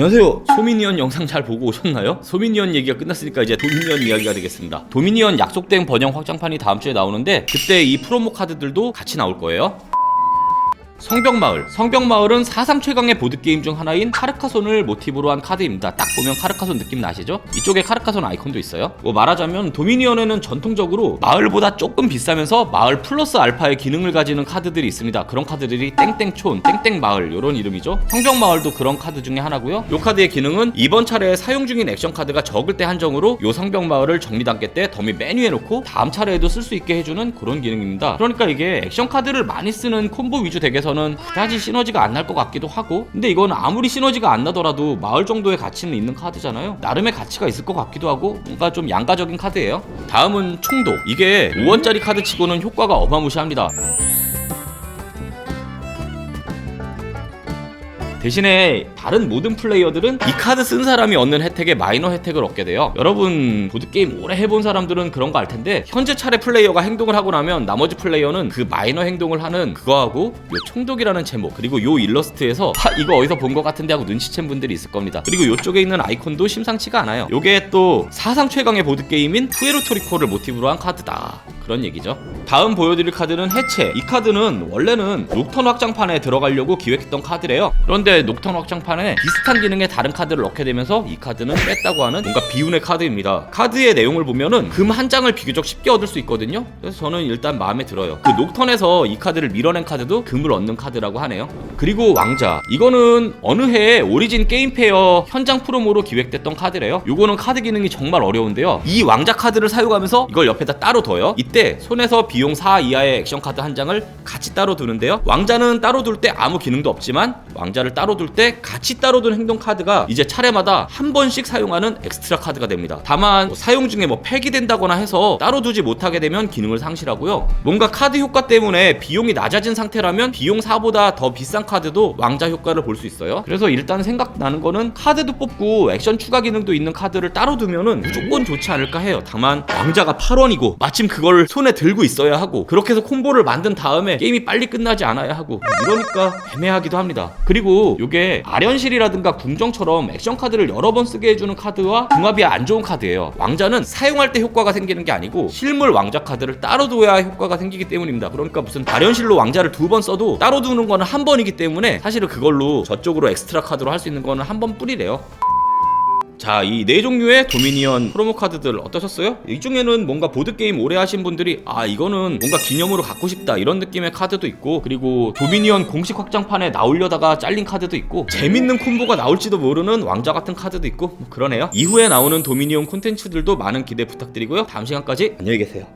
안녕하세요. 소미니언 영상 잘 보고 오셨나요? 소미니언 얘기가 끝났으니까 이제 도미니언 이야기가 되겠습니다. 도미니언 약속된 번영 확장판이 다음 주에 나오는데 그때 이 프로모 카드들도 같이 나올 거예요. 성벽마을. 성벽마을은 사상 최강의 보드게임 중 하나인 카르카손을 모티브로 한 카드입니다. 딱 보면 카르카손 느낌 나시죠? 이쪽에 카르카손 아이콘도 있어요. 뭐 말하자면 도미니언에는 전통적으로 마을보다 조금 비싸면서 마을 플러스 알파의 기능을 가지는 카드들이 있습니다. 그런 카드들이 땡땡촌, 땡땡마을 이런 이름이죠. 성벽마을도 그런 카드 중에 하나고요. 이 카드의 기능은 이번 차례에 사용 중인 액션 카드가 적을 때 한정으로 요 성벽마을을 정리 단계 때 더미 메뉴에 놓고 다음 차례에도 쓸 수 있게 해주는 그런 기능입니다. 그러니까 이게 액션 카드를 많이 쓰는 콤보 위주 덱에서 는 그다지 시너지가 안 날 것 같기도 하고 근데 이건 아무리 시너지가 안 나더라도 마을 정도의 가치는 있는 카드잖아요. 나름의 가치가 있을 것 같기도 하고 뭔가 좀 양가적인 카드예요. 다음은 총독. 이게 5원짜리 카드 치고는 효과가 어마무시합니다 대신에 다른 모든 플레이어들은 이 카드 쓴 사람이 얻는 혜택에 마이너 혜택을 얻게 돼요. 여러분 보드게임 오래 해본 사람들은 그런 거 알 텐데 현재 차례 플레이어가 행동을 하고 나면 나머지 플레이어는 그 마이너 행동을 하는 그거하고 요 총독이라는 제목 그리고 요 일러스트에서 하 이거 어디서 본 것 같은데 하고 눈치챈 분들이 있을 겁니다. 그리고 요쪽에 있는 아이콘도 심상치가 않아요. 요게 또 사상 최강의 보드게임인 푸에르토리코를 모티브로 한 카드다. 그런 얘기죠. 다음 보여드릴 카드는 해체. 이 카드는 원래는 녹턴 확장판에 들어가려고 기획했던 카드래요. 그런데 녹턴 확장판에 비슷한 기능의 다른 카드를 넣게 되면서 이 카드는 뺐다고 하는 뭔가 비운의 카드입니다. 카드의 내용을 보면은 금 한 장을 비교적 쉽게 얻을 수 있거든요. 그래서 저는 일단 마음에 들어요. 그 녹턴에서 이 카드를 밀어낸 카드도 금을 얻는 카드라고 하네요. 그리고 왕자. 이거는 어느 해에 오리진 게임 페어 현장 프로모로 기획됐던 카드래요. 요거는 카드 기능이 정말 어려운데요. 이 왕자 카드를 사용하면서 이걸 옆에다 따로 둬요. 이때 손에서 비용 4 이하의 액션 카드 한 장을 같이 따로 두는데요. 왕자는 따로 둘 때 아무 기능도 없지만 왕자를 따로 둘 때 같이 따로 둔 행동 카드가 이제 차례마다 한 번씩 사용하는 엑스트라 카드가 됩니다. 다만 뭐 사용 중에 뭐 폐기된다거나 해서 따로 두지 못하게 되면 기능을 상실하고요. 뭔가 카드 효과 때문에 비용이 낮아진 상태라면 비용 4보다 더 비싼 카드도 왕자 효과를 볼 수 있어요. 그래서 일단 생각나는 거는 카드도 뽑고 액션 추가 기능도 있는 카드를 따로 두면은 무조건 좋지 않을까 해요. 다만 왕자가 8원이고 마침 그걸 손에 들고 있어야 하고 그렇게 해서 콤보를 만든 다음에 게임이 빨리 끝나지 않아야 하고 이러니까 애매하기도 합니다. 그리고 이게 아련실이라든가 궁정처럼 액션 카드를 여러 번 쓰게 해주는 카드와 궁합이 안 좋은 카드예요. 왕자는 사용할 때 효과가 생기는 게 아니고 실물 왕자 카드를 따로 둬야 효과가 생기기 때문입니다. 그러니까 무슨 아련실로 왕자를 두 번 써도 따로 두는 거는 한 번이기 때문에 사실은 그걸로 저쪽으로 엑스트라 카드로 할 수 있는 거는 한번 뿐이래요. 자, 이 네 종류의 도미니언 프로모 카드들 어떠셨어요? 이 중에는 뭔가 보드게임 오래 하신 분들이 아, 이거는 뭔가 기념으로 갖고 싶다 이런 느낌의 카드도 있고 그리고 도미니언 공식 확장판에 나오려다가 잘린 카드도 있고 재밌는 콤보가 나올지도 모르는 왕자 같은 카드도 있고 뭐 그러네요. 이후에 나오는 도미니언 콘텐츠들도 많은 기대 부탁드리고요. 다음 시간까지 안녕히 계세요.